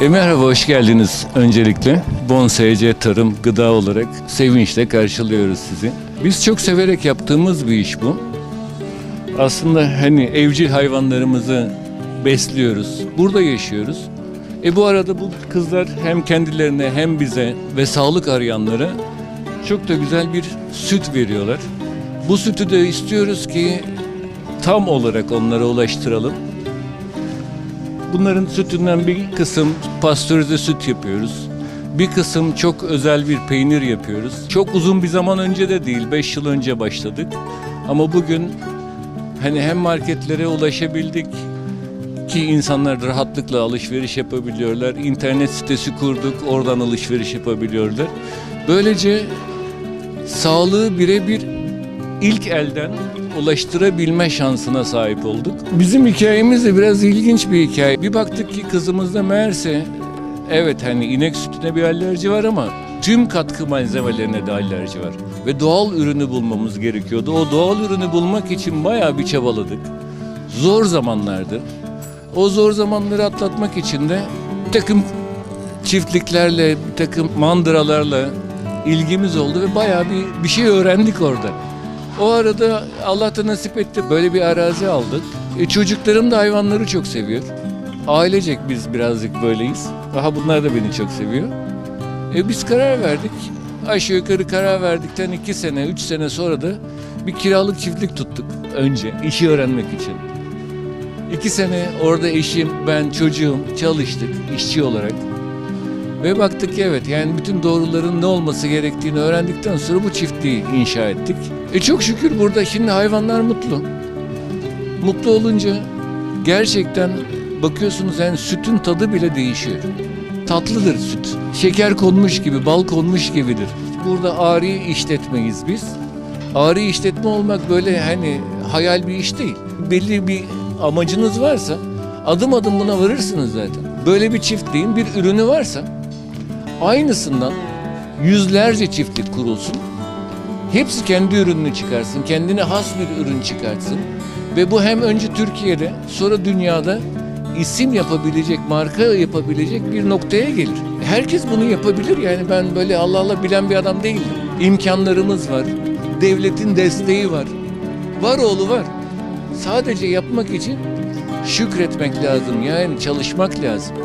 E merhaba, hoş geldiniz öncelikle. Bonsai'ce tarım, gıda olarak sevinçle karşılıyoruz sizi. Biz çok severek yaptığımız bir iş bu. Aslında hani evcil hayvanlarımızı besliyoruz, burada yaşıyoruz. E bu arada bu kızlar hem kendilerine hem bize ve sağlık arayanlara çok da güzel bir süt veriyorlar. Bu sütü de istiyoruz ki tam olarak onlara ulaştıralım. Bunların sütünden bir kısım pastörize süt yapıyoruz. Bir kısım çok özel bir peynir yapıyoruz. Çok uzun bir zaman önce de değil, 5 yıl önce başladık. Ama bugün hani hem marketlere ulaşabildik ki insanlar rahatlıkla alışveriş yapabiliyorlar. İnternet sitesi kurduk, oradan alışveriş yapabiliyorlar. Böylece sağlığı birebir ilk elden ulaştırabilme şansına sahip olduk. Bizim hikayemiz de biraz ilginç bir hikaye. Bir baktık ki kızımızda meğerse evet hani inek sütüne bir alerji var ama tüm katkı malzemelerine de alerji var. Ve doğal ürünü bulmamız gerekiyordu. O doğal ürünü bulmak için bayağı bir çabaladık. Zor zamanlardı. O zor zamanları atlatmak için de bir takım çiftliklerle, bir takım mandıralarla ilgimiz oldu ve bayağı bir, bir şey öğrendik orada. O arada Allah da nasip etti böyle bir arazi aldık. E, çocuklarım da hayvanları çok seviyor. Ailecek biz birazcık böyleyiz. Daha bunlar da beni çok seviyor. E, biz karar verdik. Aşağı yukarı karar verdikten iki sene, üç sene sonra da bir kiralık çiftlik tuttuk önce işi öğrenmek için. İki sene orada eşim, ben, çocuğum çalıştık işçi olarak. Ve baktık ki evet yani bütün doğruların ne olması gerektiğini öğrendikten sonra bu çiftliği inşa ettik. E çok şükür burada şimdi hayvanlar mutlu. Mutlu olunca gerçekten bakıyorsunuz yani sütün tadı bile değişiyor. Tatlıdır süt. Şeker konmuş gibi, bal konmuş gibidir. Burada ari işletmeyiz biz. Ari işletme olmak böyle hani hayal bir iş değil. Belli bir amacınız varsa adım adım buna varırsınız zaten. Böyle bir çiftliğin bir ürünü varsa aynısından yüzlerce çiftlik kurulsun. Hepsi kendi ürününü çıkarsın, kendine has bir ürün çıkartsın. Ve bu hem önce Türkiye'de sonra dünyada isim yapabilecek, marka yapabilecek bir noktaya gelir. Herkes bunu yapabilir yani ben böyle Allah Allah bilen bir adam değilim. İmkanlarımız var, devletin desteği var. Var oğlu var. Sadece yapmak için şükretmek lazım yani çalışmak lazım.